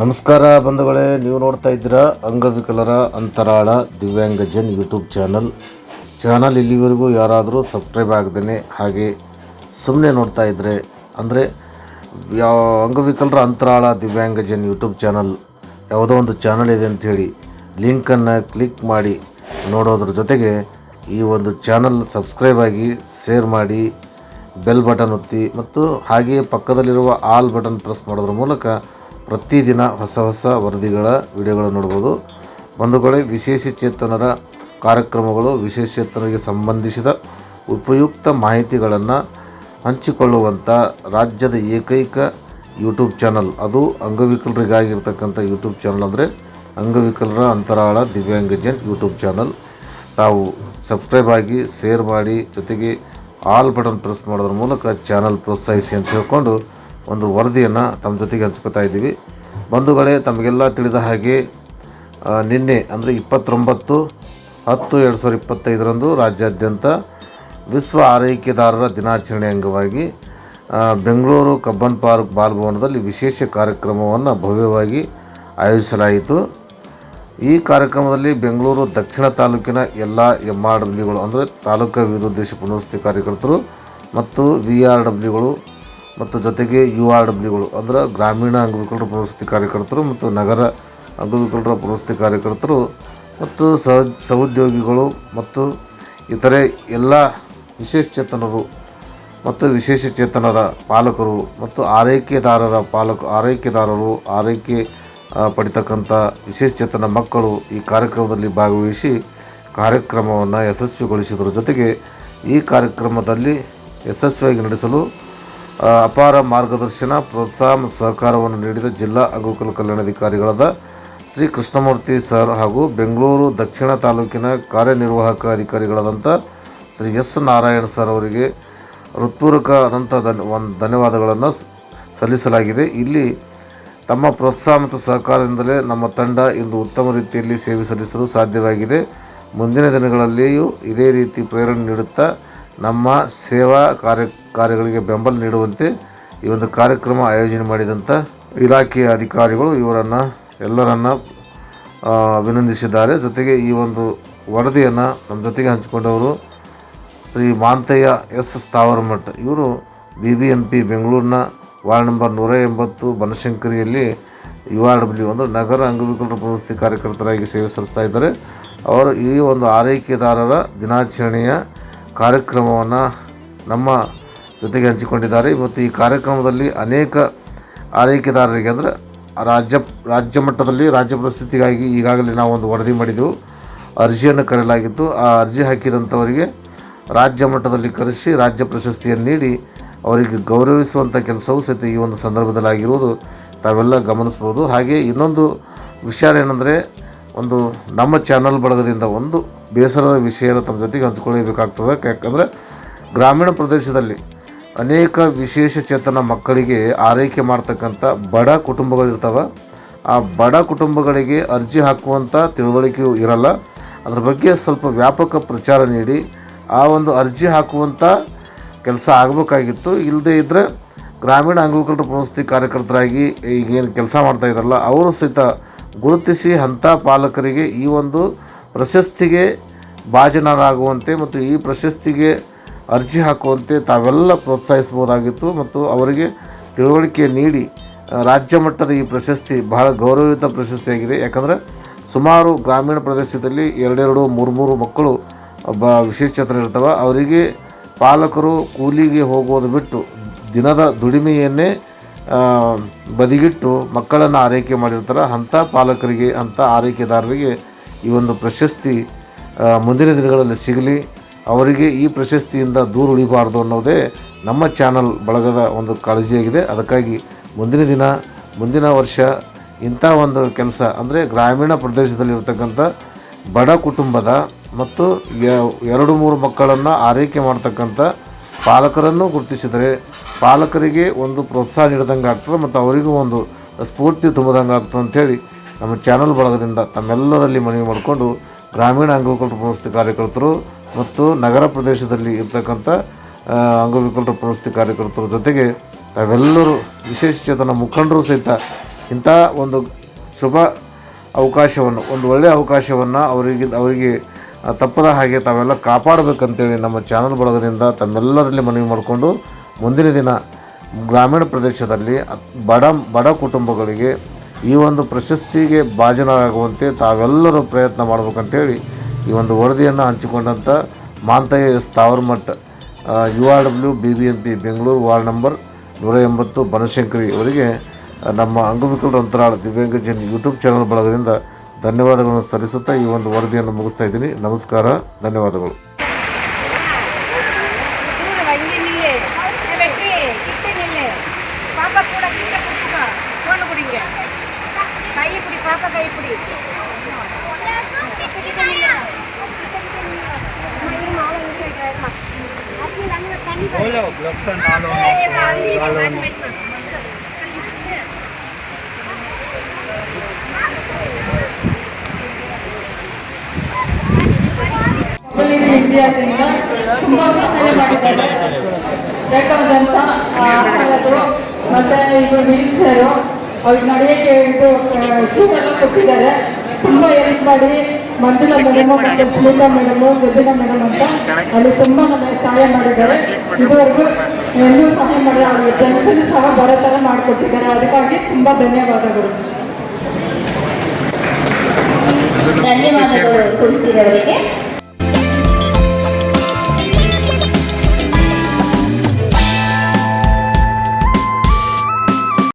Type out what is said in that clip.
ನಮಸ್ಕಾರ ಬಂಧುಗಳೇ, ನೀವು ನೋಡ್ತಾ ಇದ್ದೀರಾ ಅಂಗವಿಕಲರ ಅಂತರಾಳ ದಿವ್ಯಾಂಗಜನ್ ಯೂಟ್ಯೂಬ್ ಚಾನಲ್. ಚಾನಲ್ ಇಲ್ಲಿವರೆಗೂ ಯಾರಾದರೂ ಸಬ್ಸ್ಕ್ರೈಬ್ ಆಗದೇ ಹಾಗೆ ಸುಮ್ಮನೆ ನೋಡ್ತಾ ಇದ್ದರೆ ಅಂದರೆ ಯಾವ ಅಂಗವಿಕಲರ ಅಂತರಾಳ ದಿವ್ಯಾಂಗಜನ್ ಯೂಟ್ಯೂಬ್ ಚಾನಲ್ ಯಾವುದೋ ಒಂದು ಚಾನಲ್ ಇದೆ ಅಂಥೇಳಿ ಲಿಂಕನ್ನು ಕ್ಲಿಕ್ ಮಾಡಿ, ನೋಡೋದ್ರ ಜೊತೆಗೆ ಈ ಒಂದು ಚಾನಲ್ ಸಬ್ಸ್ಕ್ರೈಬ್ ಆಗಿ ಶೇರ್ ಮಾಡಿ, ಬೆಲ್ ಬಟನ್ ಒತ್ತಿ, ಮತ್ತು ಹಾಗೆಯೇ ಪಕ್ಕದಲ್ಲಿರುವ ಆಲ್ ಬಟನ್ ಪ್ರೆಸ್ ಮಾಡೋದ್ರ ಮೂಲಕ ಪ್ರತಿದಿನ ಹೊಸ ಹೊಸ ವರದಿಗಳ ವಿಡಿಯೋಗಳನ್ನು ನೋಡ್ಬೋದು. ಬಂಧುಗಳೇ ವಿಶೇಷ ಚೇತನರ ಕಾರ್ಯಕ್ರಮಗಳು ವಿಶೇಷ ಚೇತನರಿಗೆ ಸಂಬಂಧಿಸಿದ ಉಪಯುಕ್ತ ಮಾಹಿತಿಗಳನ್ನು ಹಂಚಿಕೊಳ್ಳುವಂಥ ರಾಜ್ಯದ ಏಕೈಕ ಯೂಟ್ಯೂಬ್ ಚಾನಲ್. ಅದು ಅಂಗವಿಕಲರಿಗಾಗಿರ್ತಕ್ಕಂಥ ಯೂಟ್ಯೂಬ್ ಚಾನಲ್ ಅಂದರೆ ಅಂಗವಿಕಲರ ಅಂತರಾಳ ದಿವ್ಯಾಂಗಜನ್ ಯೂಟ್ಯೂಬ್ ಚಾನಲ್. ತಾವು ಸಬ್ಸ್ಕ್ರೈಬ್ ಆಗಿ, ಶೇರ್ ಮಾಡಿ, ಜೊತೆಗೆ ಆಲ್ ಬಟನ್ ಪ್ರೆಸ್ ಮಾಡೋದ್ರ ಮೂಲಕ ಚಾನಲ್ ಪ್ರೋತ್ಸಾಹಿಸಿ ಅಂತ ಹೇಳ್ಕೊಂಡು ಒಂದು ವರದಿಯನ್ನು ತಮ್ಮ ಜೊತೆಗೆ ಹಂಚ್ಕೋತಾ ಇದ್ದೀವಿ. ಬಂಧುಗಳೇ, ತಮಗೆಲ್ಲ ತಿಳಿದ ಹಾಗೆ ನಿನ್ನೆ ಅಂದರೆ ಇಪ್ಪತ್ತೊಂಬತ್ತು ಹತ್ತು ಎರಡು ಸಾವಿರದ ಇಪ್ಪತ್ತೈದರಂದು ರಾಜ್ಯಾದ್ಯಂತ ವಿಶ್ವ ಆರೈಕೆದಾರರ ದಿನಾಚರಣೆ ಅಂಗವಾಗಿ ಬೆಂಗಳೂರು ಕಬ್ಬನ್ ಪಾರ್ಕ್ ಬಾಲಭವನದಲ್ಲಿ ವಿಶೇಷ ಕಾರ್ಯಕ್ರಮವನ್ನು ಭವ್ಯವಾಗಿ ಆಯೋಜಿಸಲಾಯಿತು. ಈ ಕಾರ್ಯಕ್ರಮದಲ್ಲಿ ಬೆಂಗಳೂರು ದಕ್ಷಿಣ ತಾಲೂಕಿನ ಎಲ್ಲ ಎಂ ಆರ್ ಡಬ್ಲ್ಯೂಗಳು ಅಂದರೆ ತಾಲೂಕು ಅಭಿವೃದ್ಧಿ ಪುನರ್ವಸತಿ ಕಾರ್ಯಕರ್ತರು ಮತ್ತು ವಿ ಆರ್ ಡಬ್ಲ್ಯೂಗಳು ಮತ್ತು ಜೊತೆಗೆ ಯು ಆರ್ ಡಬ್ಲ್ಯೂಗಳು ಅಂದರೆ ಗ್ರಾಮೀಣ ಅಂಗವಿಕಲರ ಪುನರ್ವಸತಿ ಕಾರ್ಯಕರ್ತರು ಮತ್ತು ನಗರ ಅಂಗವಿಕಲರ ಪುನರ್ವಸತಿ ಕಾರ್ಯಕರ್ತರು ಮತ್ತು ಸಹ ಸಹೋದ್ಯೋಗಿಗಳು ಮತ್ತು ಇತರೆ ಎಲ್ಲ ವಿಶೇಷಚೇತನರು ಮತ್ತು ವಿಶೇಷಚೇತನರ ಪಾಲಕರು ಮತ್ತು ಆರೈಕೆದಾರರ ಪಾಲಕ, ಆರೈಕೆದಾರರು, ಆರೈಕೆ ಪಡಿತಕ್ಕಂಥ ವಿಶೇಷಚೇತನ ಮಕ್ಕಳು ಈ ಕಾರ್ಯಕ್ರಮದಲ್ಲಿ ಭಾಗವಹಿಸಿ ಕಾರ್ಯಕ್ರಮವನ್ನು ಯಶಸ್ವಿಗೊಳಿಸಿದ್ರ. ಜೊತೆಗೆ ಈ ಕಾರ್ಯಕ್ರಮದಲ್ಲಿ ಯಶಸ್ವಿಯಾಗಿ ನಡೆಸಲು ಅಪಾರ ಮಾರ್ಗದರ್ಶನ, ಪ್ರೋತ್ಸಾಹ ಮತ್ತು ಸಹಕಾರವನ್ನು ನೀಡಿದ ಜಿಲ್ಲಾ ಅಂಗವಿಕಲ ಕಲ್ಯಾಣಾಧಿಕಾರಿಗಳಾದ ಶ್ರೀ ಕೃಷ್ಣಮೂರ್ತಿ ಸರ್ ಹಾಗೂ ಬೆಂಗಳೂರು ದಕ್ಷಿಣ ತಾಲೂಕಿನ ಕಾರ್ಯನಿರ್ವಾಹಕ ಅಧಿಕಾರಿಗಳಾದಂಥ ಶ್ರೀ ಎಸ್ ನಾರಾಯಣ್ ಸರ್ ಅವರಿಗೆ ಹೃತ್ಪೂರ್ವಕ ಅನಂತ ಧನ್, ಒಂದು ಧನ್ಯವಾದಗಳನ್ನು ಸಲ್ಲಿಸಲಾಗಿದೆ. ಇಲ್ಲಿ ತಮ್ಮ ಪ್ರೋತ್ಸಾಹ ಮತ್ತು ಸಹಕಾರದಿಂದಲೇ ನಮ್ಮ ತಂಡ ಇಂದು ಉತ್ತಮ ರೀತಿಯಲ್ಲಿ ಸೇವೆ ಸಲ್ಲಿಸಲು ಸಾಧ್ಯವಾಗಿದೆ. ಮುಂದಿನ ದಿನಗಳಲ್ಲಿಯೂ ಇದೇ ರೀತಿ ಪ್ರೇರಣೆ ನೀಡುತ್ತಾ ನಮ್ಮ ಸೇವಾ ಕಾರ್ಯ, ಕಾರ್ಯಗಳಿಗೆ ಬೆಂಬಲ ನೀಡುವಂತೆ ಈ ಒಂದು ಕಾರ್ಯಕ್ರಮ ಆಯೋಜನೆ ಮಾಡಿದಂಥ ಇಲಾಖೆಯ ಅಧಿಕಾರಿಗಳು ಇವರನ್ನು, ಎಲ್ಲರನ್ನು ಅಭಿನಂದಿಸಿದ್ದಾರೆ. ಜೊತೆಗೆ ಈ ಒಂದು ವರದಿಯನ್ನು ನಮ್ಮ ಜೊತೆಗೆ ಹಂಚಿಕೊಂಡವರು ಶ್ರೀ ಮಾಂತಯ್ಯ ಎಸ್ ಸ್ಥಾವರಮಠ. ಇವರು ಬಿ ಬಿ ಎಂ ಪಿ ಬೆಂಗಳೂರಿನ ವಾರ್ಡ್ ನಂಬರ್ ನೂರ ಎಂಬತ್ತು ಬನಶಂಕರಿಯಲ್ಲಿ ಯು ಆರ್ ಡಬ್ಲ್ಯೂ ಅಂದರೆ ನಗರ ಅಂಗವಿಕಲರ ಪುನರ್ವಸತಿ ಕಾರ್ಯಕರ್ತರಾಗಿ ಸೇವೆ ಸಲ್ಲಿಸ್ತಾ ಇದ್ದಾರೆ. ಅವರು ಈ ಒಂದು ಆರೈಕೆದಾರರ ದಿನಾಚರಣೆಯ ಕಾರ್ಯಕ್ರಮವನ್ನು ನಮ್ಮ ಜೊತೆಗೆ ಹಂಚಿಕೊಂಡಿದ್ದಾರೆ. ಮತ್ತು ಈ ಕಾರ್ಯಕ್ರಮದಲ್ಲಿ ಅನೇಕ ಆರೈಕೆದಾರರಿಗೆ ಅಂದರೆ ರಾಜ್ಯ ರಾಜ್ಯ ಮಟ್ಟದಲ್ಲಿ ರಾಜ್ಯ ಪ್ರಶಸ್ತಿಗಾಗಿ ಈಗಾಗಲೇ ನಾವು ಒಂದು ವರದಿ ಮಾಡಿದ್ದೆವು ಅರ್ಜಿಯನ್ನು ಕರೆಯಲಾಗಿತ್ತು. ಆ ಅರ್ಜಿ ಹಾಕಿದಂಥವರಿಗೆ ರಾಜ್ಯ ಮಟ್ಟದಲ್ಲಿ ಕರೆಸಿ ರಾಜ್ಯ ಪ್ರಶಸ್ತಿಯನ್ನು ನೀಡಿ ಅವರಿಗೆ ಗೌರವಿಸುವಂಥ ಕೆಲಸವೂ ಸಹಿತ ಈ ಒಂದು ಸಂದರ್ಭದಲ್ಲಿ ತಾವೆಲ್ಲ ಗಮನಿಸ್ಬೋದು ಹಾಗೆ ಇನ್ನೊಂದು ವಿಚಾರ ಏನಂದರೆ ಒಂದು ನಮ್ಮ ಚಾನಲ್ ಬಳಗದಿಂದ ಒಂದು ಬೇಸರದ ವಿಷಯನ ತಮ್ಮ ಜೊತೆಗೆ ಹಂಚ್ಕೊಳ್ಬೇಕಾಗ್ತದೆ ಯಾಕಂದರೆ ಗ್ರಾಮೀಣ ಪ್ರದೇಶದಲ್ಲಿ ಅನೇಕ ವಿಶೇಷ ಚೇತನ ಮಕ್ಕಳಿಗೆ ಆರೈಕೆ ಮಾಡ್ತಕ್ಕಂಥ ಬಡ ಕುಟುಂಬಗಳಿರ್ತವೆ. ಆ ಬಡ ಕುಟುಂಬಗಳಿಗೆ ಅರ್ಜಿ ಹಾಕುವಂಥ ತಿಳುವಳಿಕೆಯೂ ಇರಲ್ಲ. ಅದ್ರ ಬಗ್ಗೆ ಸ್ವಲ್ಪ ವ್ಯಾಪಕ ಪ್ರಚಾರ ನೀಡಿ, ಆ ಒಂದು ಅರ್ಜಿ ಹಾಕುವಂಥ ಕೆಲಸ ಆಗಬೇಕಾಗಿತ್ತು. ಇಲ್ಲದೇ ಇದ್ದರೆ ಗ್ರಾಮೀಣ ಅಂಗವಿಕಲರ ಪುನಸ್ತಿ ಕಾರ್ಯಕರ್ತರಾಗಿ ಈಗೇನು ಕೆಲಸ ಮಾಡ್ತಾ ಇದ್ದಾರಲ್ಲ, ಅವರು ಸಹಿತ ಗುರುತಿಸಿ ಅಂಥ ಪಾಲಕರಿಗೆ ಈ ಒಂದು ಪ್ರಶಸ್ತಿಗೆ ಭಾಜನರಾಗುವಂತೆ ಮತ್ತು ಈ ಪ್ರಶಸ್ತಿಗೆ ಅರ್ಜಿ ಹಾಕುವಂತೆ ತಾವೆಲ್ಲ ಪ್ರೋತ್ಸಾಹಿಸ್ಬೋದಾಗಿತ್ತು ಮತ್ತು ಅವರಿಗೆ ತಿಳುವಳಿಕೆ ನೀಡಿ ರಾಜ್ಯ ಮಟ್ಟದ ಈ ಪ್ರಶಸ್ತಿ ಬಹಳ ಗೌರವಯುತ ಪ್ರಶಸ್ತಿಯಾಗಿದೆ. ಯಾಕಂದರೆ ಸುಮಾರು ಗ್ರಾಮೀಣ ಪ್ರದೇಶದಲ್ಲಿ ಎರಡೆರಡು ಮೂರು ಮೂರು ಮಕ್ಕಳು ಒಬ್ಬ ವಿಶೇಷಚೇತನ ಇರ್ತವೆ. ಅವರಿಗೆ ಪಾಲಕರು ಕೂಲಿಗೆ ಹೋಗೋದು ಬಿಟ್ಟು ದಿನದ ದುಡಿಮೆಯನ್ನೇ ಬದಿಗಿಟ್ಟು ಮಕ್ಕಳನ್ನು ಆರೈಕೆ ಮಾಡಿರ್ತಾರೆ. ಅಂಥ ಪಾಲಕರಿಗೆ, ಅಂಥ ಆರೈಕೆದಾರರಿಗೆ ಈ ಒಂದು ಪ್ರಶಸ್ತಿ ಮುಂದಿನ ದಿನಗಳಲ್ಲಿ ಸಿಗಲಿ. ಅವರಿಗೆ ಈ ಪ್ರಶಸ್ತಿಯಿಂದ ದೂರ ಉಳಿಬಾರ್ದು ಅನ್ನೋದೇ ನಮ್ಮ ಚಾನಲ್ ಬಳಗದ ಒಂದು ಕಾಳಜಿಯಾಗಿದೆ. ಅದಕ್ಕಾಗಿ ಮುಂದಿನ ದಿನ, ಮುಂದಿನ ವರ್ಷ ಇಂಥ ಒಂದು ಕೆಲಸ ಅಂದರೆ ಗ್ರಾಮೀಣ ಪ್ರದೇಶದಲ್ಲಿರ್ತಕ್ಕಂಥ ಬಡ ಕುಟುಂಬದ ಮತ್ತು ಎರಡು ಮೂರು ಮಕ್ಕಳನ್ನು ಆರೈಕೆ ಮಾಡ್ತಕ್ಕಂಥ ಪಾಲಕರನ್ನು ಗುರುತಿಸಿದರೆ ಪಾಲಕರಿಗೆ ಒಂದು ಪ್ರೋತ್ಸಾಹ ನೀಡಿದಂಗೆ ಆಗ್ತದೆ ಮತ್ತು ಅವರಿಗೂ ಒಂದು ಸ್ಫೂರ್ತಿ ತುಂಬಿದಂಗೆ ಆಗ್ತದೆ ಅಂಥೇಳಿ ನಮ್ಮ ಚಾನಲ್ ಬಳಗದಿಂದ ತಮ್ಮೆಲ್ಲರಲ್ಲಿ ಮನವಿ ಮಾಡಿಕೊಂಡು ಗ್ರಾಮೀಣ ಅಂಗವಿಕಲರ ಪ್ರಶಸ್ತಿ ಕಾರ್ಯಕರ್ತರು ಮತ್ತು ನಗರ ಪ್ರದೇಶದಲ್ಲಿ ಇರ್ತಕ್ಕಂಥ ಅಂಗವಿಕಲ್ಪ ಅಂಗವಿಕಲರ ಪುನರ್ವಸತಿ ಕಾರ್ಯಕರ್ತರ ಜೊತೆಗೆ ತಾವೆಲ್ಲರೂ ವಿಶೇಷ ಚೇತನ ಮುಖಂಡರು ಸಹಿತ ಇಂಥ ಒಂದು ಶುಭ ಅವಕಾಶವನ್ನು, ಒಂದು ಒಳ್ಳೆಯ ಅವಕಾಶವನ್ನು ಅವರಿಗೆ ಅವರಿಗೆ ತಪ್ಪದ ಹಾಗೆ ತಾವೆಲ್ಲ ಕಾಪಾಡಬೇಕಂತೇಳಿ ನಮ್ಮ ಚಾನಲ್ ಬಳಗದಿಂದ ತಮ್ಮೆಲ್ಲರಲ್ಲಿ ಮನವಿ ಮಾಡಿಕೊಂಡು ಮುಂದಿನ ದಿನ ಗ್ರಾಮೀಣ ಪ್ರದೇಶದಲ್ಲಿ ಬಡ ಬಡ ಕುಟುಂಬಗಳಿಗೆ ಈ ಒಂದು ಪ್ರಶಸ್ತಿಗೆ ಭಾಜನರಾಗುವಂತೆ ತಾವೆಲ್ಲರೂ ಪ್ರಯತ್ನ ಮಾಡಬೇಕಂತೇಳಿ ಈ ಒಂದು ವರದಿಯನ್ನು ಹಂಚಿಕೊಂಡಂಥ Manthayya S Tavarmath U R W B B M P Bengaluru ward number ನೂರ ಎಂಬತ್ತು ಬನಶಂಕರಿ ಅವರಿಗೆ ನಮ್ಮ ಅಂಗವಿಕಲರ ಅಂತರಾಳ ದಿವ್ಯಾಂಗಜನ್ ಯೂಟ್ಯೂಬ್ ಚಾನಲ್ ಬಳಗದಿಂದ ಧನ್ಯವಾದಗಳನ್ನು ಸಲ್ಲಿಸುತ್ತಾ ಈ ಒಂದು ವರದಿಯನ್ನು ಮುಗಿಸ್ತಾ ಇದ್ದೀನಿ. ನಮಸ್ಕಾರ, ಧನ್ಯವಾದಗಳು. పుడి పాప కై పుడి ಮೊಬೈಲ್ ಇಂಡಿಯಾದಿಂದ ತುಂಬಾ ಸಹಾಯ ಮಾಡಿದ್ದಾರೆ ಬೇಕಾದಂಥ ಆಹಾರದು ಮತ್ತೆ ಇದು ವೀಲ್ ಚೇರು ಅವ್ರಿಗೆ ನಡೆಯಕ್ಕೆ ಇದು ಶೂ ಎಲ್ಲ ಕೊಟ್ಟಿದ್ದಾರೆ. ತುಂಬ ಹೆಲ್ಪ್ ಮಾಡಿ. ಮಂಜುಳಾ ಮೇಡಮು ಮತ್ತು ಸುನೀತಾ ಮೇಡಮು ಜಬಿನಾ ಮೇಡಮ್ ಅಂತ ಅಲ್ಲಿ ತುಂಬ ನಮಗೆ ಸಹಾಯ ಮಾಡಿದ್ದಾರೆ. ಇದುವರೆಗೂ ಎಲ್ಲೂ ಸಹಾಯ ಮಾಡಿ ಅವ್ರಿಗೆ ಪೆನ್ಷನ್ ಸಹ ಬರೋ ಥರ ಮಾಡಿಕೊಟ್ಟಿದ್ದಾರೆ. ಅದಕ್ಕಾಗಿ ತುಂಬ ಧನ್ಯವಾದಗಳು. ಧನ್ಯವಾದಗಳು ತುಳಸಿರವರಿಗೆ